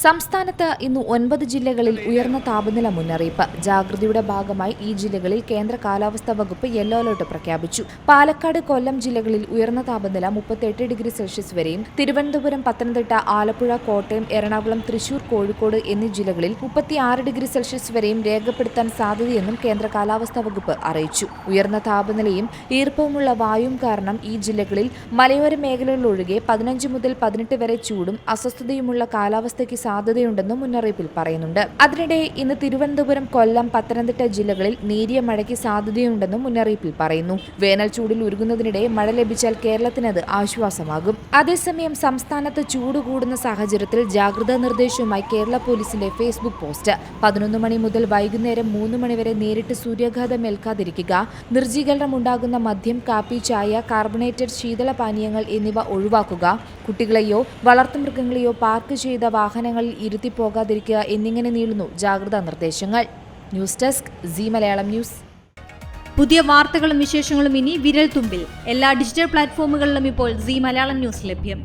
സംസ്ഥാനത്ത് ഇന്ന് ഒൻപത് ജില്ലകളിൽ ഉയർന്ന താപനില മുന്നറിയിപ്പ്. ജാഗ്രതയുടെ ഭാഗമായി ഈ ജില്ലകളിൽ കേന്ദ്ര കാലാവസ്ഥാ വകുപ്പ് യെല്ലോ അലർട്ട് പ്രഖ്യാപിച്ചു. പാലക്കാട് കൊല്ലം ജില്ലകളിൽ ഉയർന്ന താപനില മുപ്പത്തെട്ട് ഡിഗ്രി സെൽഷ്യസ് വരെയും തിരുവനന്തപുരം പത്തനംതിട്ട ആലപ്പുഴ കോട്ടയം എറണാകുളം തൃശൂർ കോഴിക്കോട് എന്നീ ജില്ലകളിൽ മുപ്പത്തിയാറ് ഡിഗ്രി സെൽഷ്യസ് വരെയും രേഖപ്പെടുത്താൻ സാധ്യതയെന്നും കേന്ദ്ര കാലാവസ്ഥാ വകുപ്പ് അറിയിച്ചു. ഉയർന്ന താപനിലയും ഈർപ്പവുമുള്ള വായുവും കാരണം ഈ ജില്ലകളിൽ മലയോര മേഖലകളിലൊഴികെ പതിനഞ്ച് മുതൽ പതിനെട്ട് വരെ ചൂടും അസ്വസ്ഥതയുമുള്ള കാലാവസ്ഥയ്ക്ക് സാധ്യതയുണ്ടെന്നും മുന്നറിയിപ്പിൽ പറയുന്നുണ്ട്. അതിനിടെ ഇന്ന് തിരുവനന്തപുരം കൊല്ലം പത്തനംതിട്ട ജില്ലകളിൽ നേരിയ മഴയ്ക്ക് സാധ്യതയുണ്ടെന്നും മുന്നറിയിപ്പിൽ പറയുന്നു. വേനൽ ചൂടിൽ ഉരുകുന്നതിനിടെ മഴ ലഭിച്ചാൽ കേരളത്തിനത് ആശ്വാസമാകും. അതേസമയം സംസ്ഥാനത്ത് ചൂട് കൂടുന്ന സാഹചര്യത്തിൽ ജാഗ്രതാ നിർദ്ദേശവുമായി കേരള പോലീസിന്റെ ഫേസ്ബുക്ക് പോസ്റ്റ്. പതിനൊന്ന് മണി മുതൽ വൈകുന്നേരം മൂന്ന് മണിവരെ നേരിട്ട് സൂര്യാഘാതം ഏൽക്കാതിരിക്കുക നിർജീകരണം ഉണ്ടാകുന്ന മദ്യം കാപ്പി ചായ കാർബണേറ്റഡ് ശീതള പാനീയങ്ങൾ എന്നിവ ഒഴിവാക്കുക കുട്ടികളെയോ വളർത്തുമൃഗങ്ങളെയോ പാർക്ക് ചെയ്ത വാഹനങ്ങളിൽ ഇരുത്തി പോകാതിരിക്കുക എന്നിങ്ങനെ നീളുന്നു. ജാഗ്രതാ നിർദ്ദേശങ്ങൾ. News desk C Malayalam news. പുതിയ വാർത്തകളും വിശേഷങ്ങളും ഇനി വിരൽ തുമ്പിൽ എല്ലാ ഡിജിറ്റൽ പ്ലാറ്റ്ഫോമുകളിലും ഇപ്പോൾ സി മലയാളം ന്യൂസ് ലഭ്യം.